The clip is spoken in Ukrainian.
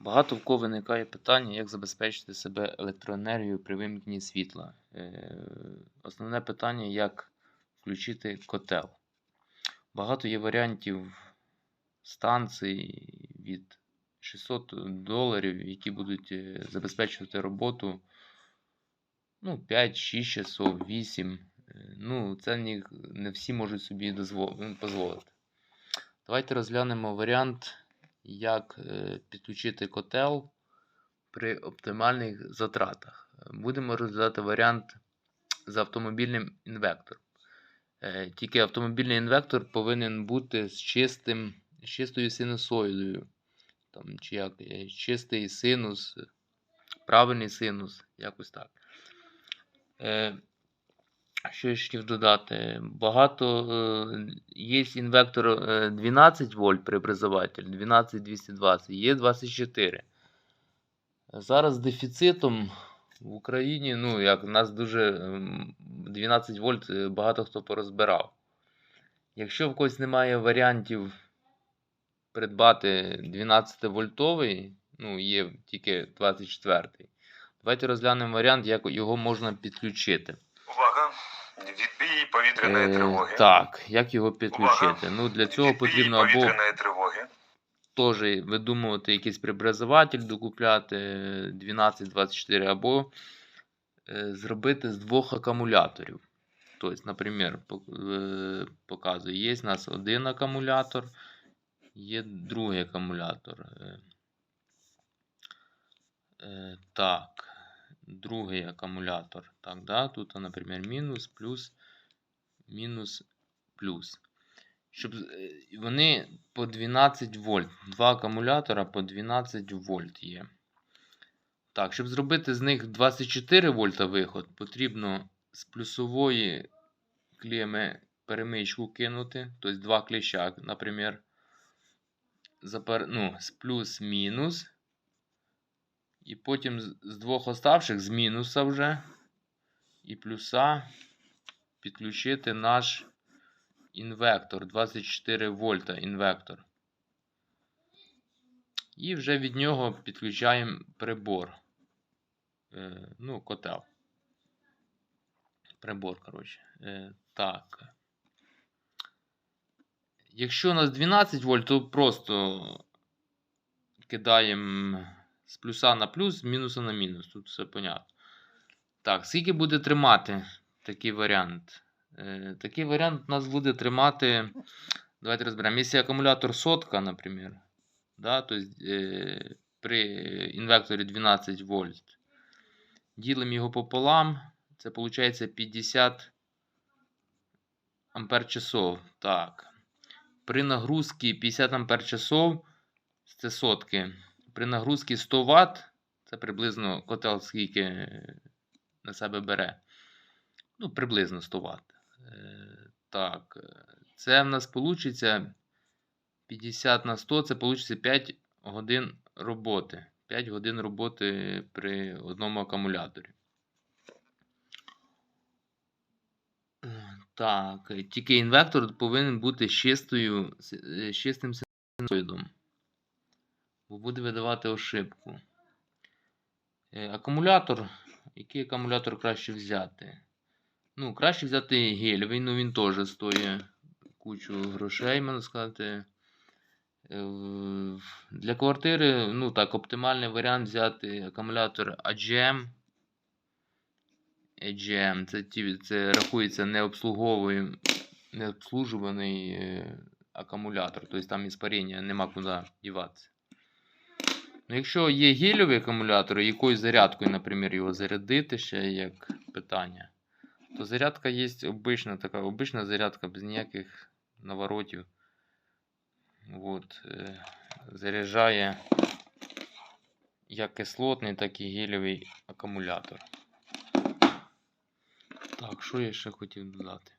Багато в кого виникає питання, як забезпечити себе електроенергією при вимкненні світла. Е, Основне питання, як включити котел. Багато є варіантів станцій від 600 доларів, які будуть е, забезпечувати роботу ну, 5-6 часов, 8. Е, Ну, це не всі можуть собі дозволити. Давайте розглянемо варіант, як е, підключити котел при оптимальних затратах. Будемо розглядати варіант з автомобільним інвектором. Е, Тільки автомобільний інвектор повинен бути з чистим, з чистою синусоїдою. Там, чи як, е, чистий синус, правильний синус, якось так. Е, що я ще додати? Багато е, є інвектор е, 12 вольт преобразователь, 12220, є 24. Зараз дефіцитом в Україні, ну як у нас дуже ем, 12 вольт е, багато хто порозбирав. Якщо в когось немає варіантів придбати 12 вольтовий, ну є тільки 24. Давайте розглянемо варіант, як його можна підключити. Увага! Відбій повітряної Е, тривоги. Так, як його підключити? Ну, для цього Відбій потрібно або тривоги. теж видумувати якийсь преобразователь, докупляти 12-24, або е, зробити з двох акумуляторів. Тобто, наприклад, е, показую, є у нас один акумулятор, є другий акумулятор. Е, е, так, другий акумулятор. Так, да, тут, наприклад, мінус, плюс, мінус, плюс. Щоб е, вони по 12 вольт. Два акумулятора по 12 вольт є. Так, щоб зробити з них 24 вольта виход, потрібно з плюсової клеми перемичку кинути. Тобто два кліща, наприклад, запер... ну, з плюс-мінус. І потім з- двох оставших, з мінуса вже, і плюса підключити наш інвектор 24 вольта інвектор. І вже від нього підключаємо прибор. Е, ну, котел. Прибор, коротше. Е, так. Якщо у нас 12 вольт, то просто кидаємо з плюса на плюс, з мінуса на мінус. Тут все понятно. Так, скільки буде тримати такий варіант? Е, такий варіант у нас буде тримати. Давайте розберемо. Якщо акумулятор сотка, наприклад, да, то есть, е, при інвекторі 12 вольт, ділимо його пополам, це виходить 50 ампер часов. Так. При нагрузці 50 ампер часов, це сотки. При нагрузці 100 Вт, це приблизно котел скільки е, на себе бере. Ну, приблизно 100 Вт. Е, Так, е, це в нас вийде 50 на 100, це вийде 5 годин роботи. 5 годин роботи при одному акумуляторі. Так, тільки інвектор повинен бути з чистою, чистим синусоїдом, бо буде видавати ошибку. Е, Акумулятор. Який акумулятор краще взяти? Ну, краще взяти гелевий, ну він теж стоїть кучу грошей, можна сказати. Е, Для квартири, ну так, оптимальний варіант взяти акумулятор AGM. AGM, це, це рахується необслужуваний е, акумулятор. Тобто там іспарення нема куди діватися. Ну, якщо є гелевий акумулятор, і якоюсь зарядкою, наприклад, його зарядити ще як питання, то зарядка є обична така, обична зарядка без ніяких наворотів. От, е, заряджає як кислотний, так і гелевий акумулятор. Так, що я ще хотів додати?